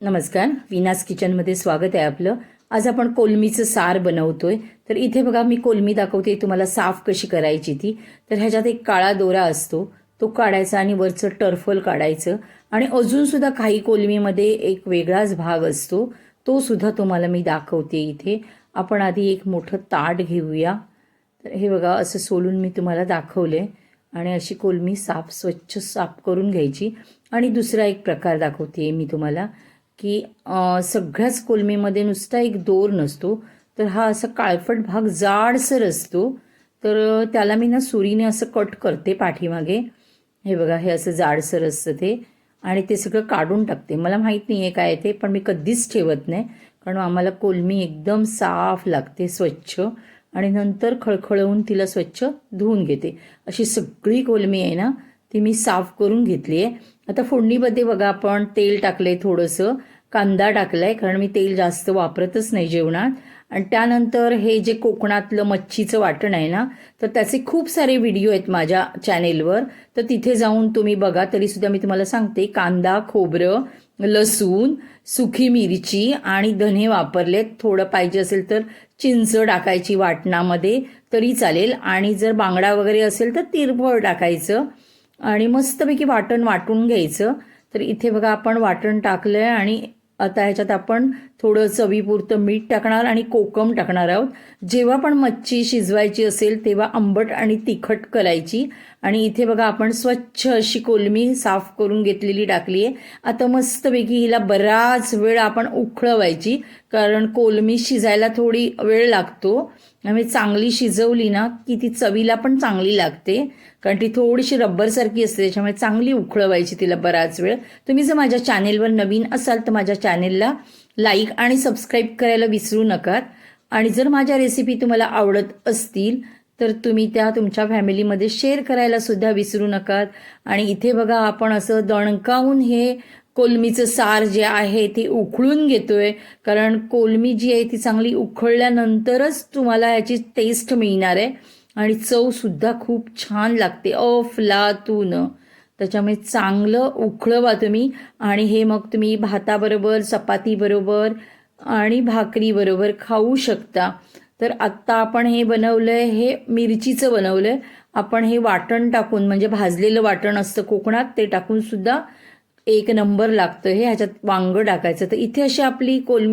नमस्कार विनास किचनमध्ये स्वागत आहे आपलं. आज आपण कोलमीचं सार बनवतोय. तर इथे बघा मी कोलमी दाखवते तुम्हाला साफ कशी करायची ती. तर ह्याच्यात एक काळा दोरा असतो तो काढायचा आणि वरचं टर्फल काढायचं. आणि अजूनसुद्धा काही कोलमीमध्ये एक वेगळाच भाग असतो तो सुद्धा तुम्हाला मी दाखवते इथे. आपण आधी एक मोठं ताट घेऊया. तर हे बघा असं सोलून मी तुम्हाला दाखवलं आणि अशी कोलमी साफ स्वच्छ साफ करून घ्यायची. आणि दुसरा एक प्रकार दाखवते मी तुम्हाला. की सगळ्याच कोलमीमध्ये नुसता एक दोर नसतो. तर हा असा काळफट भाग जाडसर असतो. तर त्याला मी ना सुरीने असं कट करते पाठीमागे. हे बघा हे असं जाडसर असतं ते. आणि ते सगळं काढून टाकते. मला माहीत नाही आहे काय ते पण मी कधीच ठेवत नाही. कारण आम्हाला कोलमी एकदम साफ लागते स्वच्छ. आणि नंतर खळखळवून तिला स्वच्छ धुवून घेते. अशी सगळी कोलमी आहे ना ती मी साफ करून घेतली आहे. आता फोडणीमध्ये बघा आपण तेल टाकलंय थोडंसं. कांदा टाकलाय कारण मी तेल जास्त वापरतच नाही जेवणात. आणि त्यानंतर हे जे कोकणातलं मच्छीचं वाटण आहे ना तर त्याचे खूप सारे व्हिडिओ आहेत माझ्या चॅनेलवर. तर तिथे जाऊन तुम्ही बघा तरी सुद्धा मी तुम्हाला सांगते. कांदा खोबरं लसूण सुखी मिरची आणि धने वापरलेत. थोडं पाहिजे असेल तर चिंच टाकायची वाटणामध्ये तरी चालेल. आणि जर बांगडा वगैरे असेल तर तिरफळ टाकायचं. आणि मस्तपैकी वाटण वाटून घ्यायचं. तर इथे बघा आपण वाटण टाकलंय आणि आता ह्याच्यात आपण थोडं चवीपुरतं मीठ टाकणार आणि कोकम टाकणार आहोत. जेव्हा पण मच्छी शिजवायची असेल तेव्हा आंबट आणि तिखट करायची आणि इथे बघा आपण स्वच्छ अशी कोलमी साफ करून घेतलेली टाकली आहे आता मस्तपैकी हिला बराच वेळ आपण उखळवायची कारण कोलमी शिजायला थोडी वेळ लागतो. त्यामुळे चांगली शिजवली ना की ती चवीला पण चांगली लागते. कारण ती थोडीशी रब्बरसारखी असते त्याच्यामुळे चांगली उखळवायची तिला बराच वेळ. तुम्ही जर माझ्या चॅनेलवर नवीन असाल तर माझ्या चॅनेलला लाईक आणि सबस्क्राईब करायला विसरू नका. आणि जर माझ्या रेसिपी तुम्हाला आवडत असतील तर तुम्ही त्या तुमच्या फॅमिलीमध्ये शेअर करायला सुद्धा विसरू नका. आणि इथे बघा आपण असं दणकावून हे कोलमीचं सार जे आहे ते उकळून घेतोय. कारण कोलमी जी आहे ती चांगली उकळल्यानंतरच तुम्हाला याची टेस्ट मिळणार आहे. आणि चव सुद्धा खूप छान लागते. अफलातून. त्याच्यामुळे चांगलं उखळवा तुम्ही. आणि हे मग तुम्ही भाताबरोबर चपातीबरोबर आणि भाकरीबरोबर खाऊ शकता. तर आत्ता आपण हे बनवलं आहे हे मिरचीचं बनवलं आहे आपण हे वाटण टाकून म्हणजे भाजलेलं वाटण असतं कोकणात ते टाकून सुद्धा एक नंबर लागतो हे ह्याच्यात वांग टाकायचं. तर इथे अशी आपली कोलमी